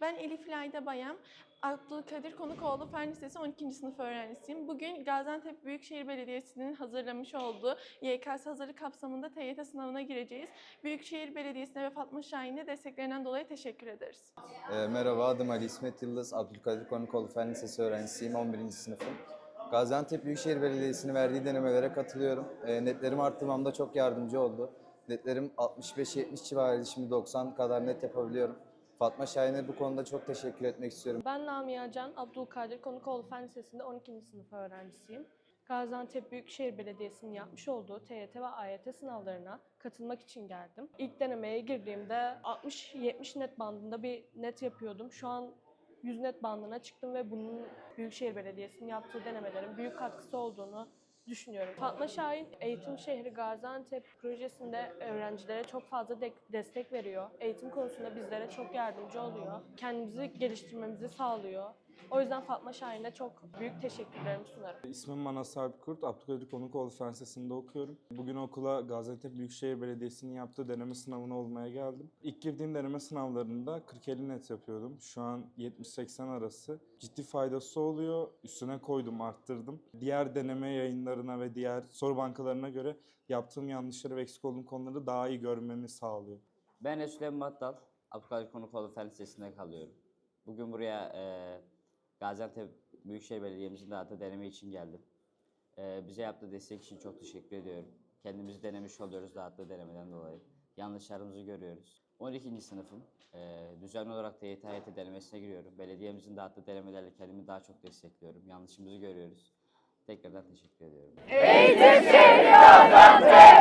Ben Elif Layda Bayam. Abdülkadir Konukoğlu Fen Lisesi 12. sınıf öğrencisiyim. Bugün Gaziantep Büyükşehir Belediyesi'nin hazırlamış olduğu YKS hazırlık kapsamında TYT sınavına gireceğiz. Büyükşehir Belediyesi'ne ve Fatma Şahin'e desteklerinden dolayı teşekkür ederiz. E, merhaba, adım Ali İsmet Yıldız. Abdülkadir Konikoğlu Fen Lisesi öğrencisiyim, 11. sınıfım. Gaziantep Büyükşehir Belediyesi'nin verdiği denemelere katılıyorum. E, netlerimi arttırmamda çok yardımcı oldu. Netlerim 65-70 civarıydı, şimdi 90 kadar net yapabiliyorum. Fatma Şahin'e bu konuda çok teşekkür etmek istiyorum. Ben Lamia Can, Abdülkadir Konukoğlu Fen Lisesi'nde 12. sınıf öğrencisiyim. Gaziantep Büyükşehir Belediyesi'nin yapmış olduğu TYT ve AYT sınavlarına katılmak için geldim. İlk denemeye girdiğimde 60-70 net bandında bir net yapıyordum. Şu an 100 net bandına çıktım ve bunun Büyükşehir Belediyesi'nin yaptığı denemelerin büyük katkısı olduğunu düşünüyorum. Fatma Şahin Eğitim Şehri Gaziantep projesinde öğrencilere çok fazla de- destek veriyor. Eğitim konusunda bizlere çok yardımcı oluyor. Kendimizi geliştirmemizi sağlıyor. O yüzden Fatma Şahin'e çok büyük teşekkürlerimi sunarım. İsmim Manas Sarpkurt, Abdülkadir Konukoğlu Fen Lisesi'nde okuyorum. Bugün okula Gaziantep Büyükşehir Belediyesi'nin yaptığı deneme sınavına olmaya geldim. İlk girdiğim deneme sınavlarında 40-50 net yapıyordum. Şu an 70-80 arası. Ciddi faydası oluyor. Üstüne koydum, arttırdım. Diğer deneme yayınlarına ve diğer soru bankalarına göre yaptığım yanlışları ve eksik olduğum konuları daha iyi görmemi sağlıyor. Ben de Süleyman Battal, Abdülkadir Konukoğlu Fen Lisesi'nde kalıyorum. Bugün buraya e, Gaziantep Büyükşehir Belediye'mizin dağıttığı deneme için geldim. E, bize yaptığı destek için çok teşekkür ediyorum. Kendimizi denemiş oluyoruz dağıttığı denemeden dolayı. Yanlışlarımızı görüyoruz. 12. sınıfım. E, düzenli olarak TYT AYT denemesine giriyorum. Belediyemizin dağıttığı denemelerle kendimi daha çok destekliyorum. Yanlışımızı görüyoruz. Tekrardan teşekkür ediyorum. Kolay gelsin.